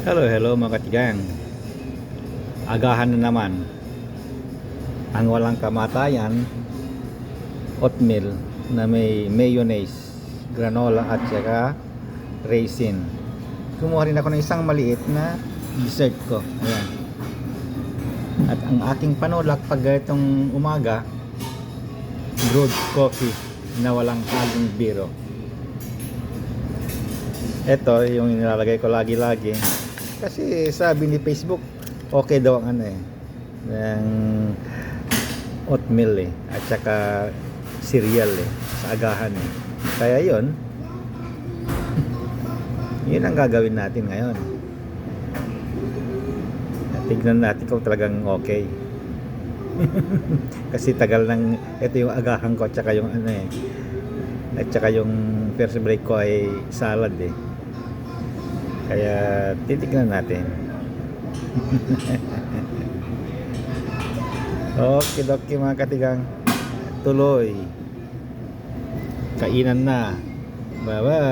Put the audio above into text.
Hello, hello mga katigang. Agahan na naman. Ang walang kamatayan, oatmeal na may mayonnaise, granola at saka raisin. Kumuha rin ako ng isang maliit na dessert ko. Ayan. At ang aking panulak pag itong umaga, brewed coffee na walang halong biro. Ito yung nilalagay ko lagi-lagi. Kasi sabi ni Facebook, okay daw ang ano eh. Ang oatmeal eh. At saka cereal eh. Sa agahan eh. Kaya yon yun ang gagawin natin ngayon. Tignan natin kung talagang okay. Kasi tagal ng ito yung agahan ko at saka yung ano eh. At saka yung first break ko ay salad eh. Kaya titignan natin. okay, doki mga katigang. Tuloy. Kainan na. Bye-bye.